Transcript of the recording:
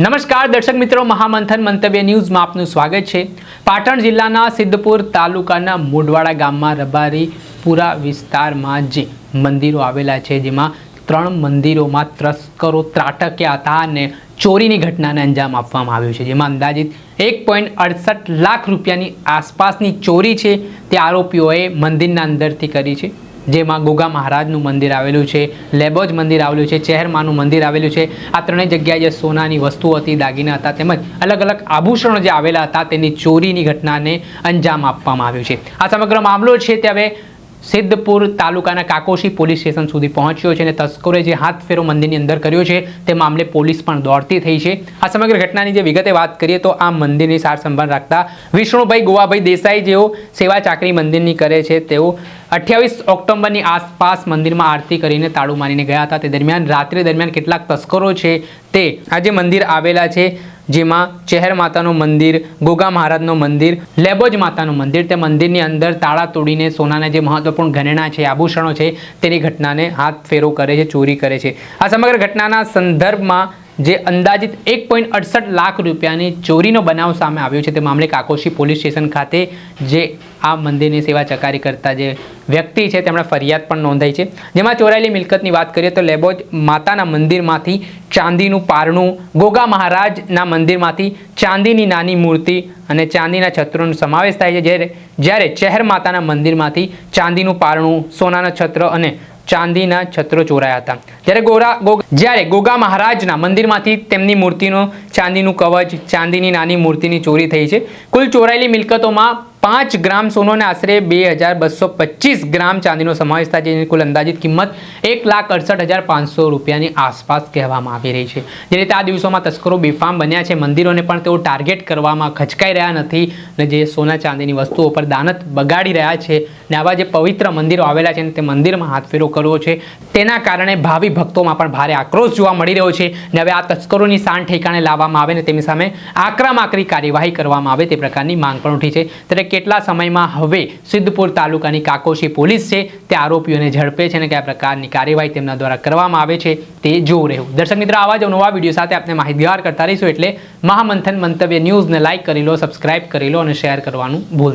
નમસ્કાર, દર્શક મિત્રો, મહામંથન મંતવ્ય ન્યૂઝમાં આપનું સ્વાગત છે. પાટણ જિલ્લાના સિદ્ધપુર તાલુકાના મોડવાડા ગામમાં રબારીપુરા વિસ્તારમાં જે મંદિરો આવેલા છે, જેમાં ત્રણ મંદિરોમાં તસ્કરો ત્રાટક્યા હતા અને ચોરીની ઘટનાને અંજામ આપવામાં આવ્યો છે, જેમાં અંદાજિત એક પોઈન્ટ અડસઠ લાખ રૂપિયાની આસપાસની ચોરી છે, તે આરોપીઓએ મંદિરના અંદરથી કરી છે. જેમાં ગોગા મહારાજનું મંદિર આવેલું છે, લેબોજ મંદિર આવેલું છે, ચહેરમાનું મંદિર આવેલું છે. આ ત્રણેય જગ્યાએ જે સોનાની વસ્તુઓ હતી, દાગીના હતા, તેમજ અલગ અલગ આભૂષણો જે આવેલા હતા, તેની ચોરીની ઘટનાને અંજામ આપવામાં આવ્યું છે. આ સમગ્ર મામલો છે તે હવે સિદ્ધપુર તાલુકાના કાકોશી પોલીસ સ્ટેશન સુધી પહોંચ્યો છે અને તસ્કરોએ જે હાથ ફેરો મંદિરની અંદર કર્યો છે, તે મામલે પોલીસ પણ દોડતી થઈ છે. આ સમગ્ર ઘટનાની જે વિગતે વાત કરીએ તો આ મંદિરની સાર સંભાળ રાખતા વિષ્ણુભાઈ ગોવાભાઈ દેસાઈ જેઓ સેવા ચાકરી મંદિરની કરે છે, તેઓ અઠ્યાવીસ ઓક્ટોબરની આસપાસ મંદિરમાં આરતી કરીને તાળું મારીને ગયા હતા. તે દરમિયાન રાત્રે દરમિયાન કેટલાક તસ્કરો છે, તે આજે મંદિર આવેલા છે. જેમાં ચહેર માતાનું મંદિર, ગોગા મહારાજનું મંદિર, લેબોજ માતાનું મંદિર. તે મંદિરની અંદર તાળા તોડીને સોનાના જે મહત્વપૂર્ણ ઘરેણા છે, આભૂષણો છે, તેની ઘટનાને હાથ ફેરો કરે છે, ચોરી કરે છે. આ સમગ્ર ઘટનાના સંદર્ભમાં જે અંદાજિત એક પોઈન્ટ અડસઠ લાખ રૂપિયાની ચોરીનો બનાવ સામે આવ્યો છે, તે મામલે કાકોશી પોલીસ સ્ટેશન ખાતે જે આ મંદિરની સેવા ચકારી કરતા જે વ્યક્તિ છે તેમણે ફરિયાદ પણ નોંધાઈ છે. જેમાં ચોરાયેલી મિલકતની વાત કરીએ તો લેબોજ માતાના મંદિરમાંથી ચાંદીનું પારણું, ગોગા મહારાજના મંદિરમાંથી ચાંદીની નાની મૂર્તિ અને ચાંદીના છત્રોનો સમાવેશ થાય છે. જ્યારે જ્યારે ચહેર માતાના મંદિરમાંથી ચાંદીનું પારણું, સોનાના છત્ર અને ચાંદીના છત્રો ચોરાયા હતા. જ્યારે ગોરા જ્યારે ગોગા મહારાજના મંદિરમાંથી તેમની મૂર્તિનો ચાંદીનું કવચ, ચાંદીની નાની મૂર્તિની ચોરી થઈ છે. કુલ ચોરાયેલી મિલકતોમાં પાંચ ગ્રામ સોનોને આશરે બે હજાર બસો પચીસ ગ્રામ ચાંદીનો સમાવેશ થાય છે. જેની કુલ અંદાજિત કિંમત એક લાખ અડસઠ હજાર પાંચસો રૂપિયાની આસપાસ કહેવામાં આવી રહી છે. જે રીતે આ દિવસોમાં તસ્કરો બેફામ બન્યા છે. મંદિરોને પણ તેઓ ટાર્ગેટ કરવામાં ખચકાઈ રહ્યા નથી અને જે સોના ચાંદીની વસ્તુઓ પર દાનત બગાડી રહ્યા છે. ને આવા જે પવિત્ર મંદિરો આવેલા છે તે મંદિરમાં હાથફેરો કરવો છે. તેના કારણે ભાવિ ભક્તોમાં પણ ભારે આક્રોશ જોવા મળી રહ્યો છે ને હવે આ તસ્કરોની શાન ઠેકાણે લાવવામાં આવે ને તેમની સામે આક્રમાકરી કાર્યવાહી કરવામાં આવે તે પ્રકારની માંગ પણ ઉઠી છે. ત્યારે કેટલા સમયમાં હવે સિદ્ધપુર તાલુકાની કાકોશી પોલીસ છે તે આરોપીઓને ઝડપે છે અને કયા પ્રકારની કાર્યવાહી તેમના દ્વારા કરવામાં આવે છે તે જોવું રહ્યું. દર્શક મિત્ર, આવા જ નવા વીડિયો સાથે આપણે માહિતગાર કરતા રહીશું એટલે મહામંથન મંતવ્ય ન્યૂઝને લાઇક કરી લો, સબસ્ક્રાઇબ કરી લો અને શેર કરવાનું ભૂલ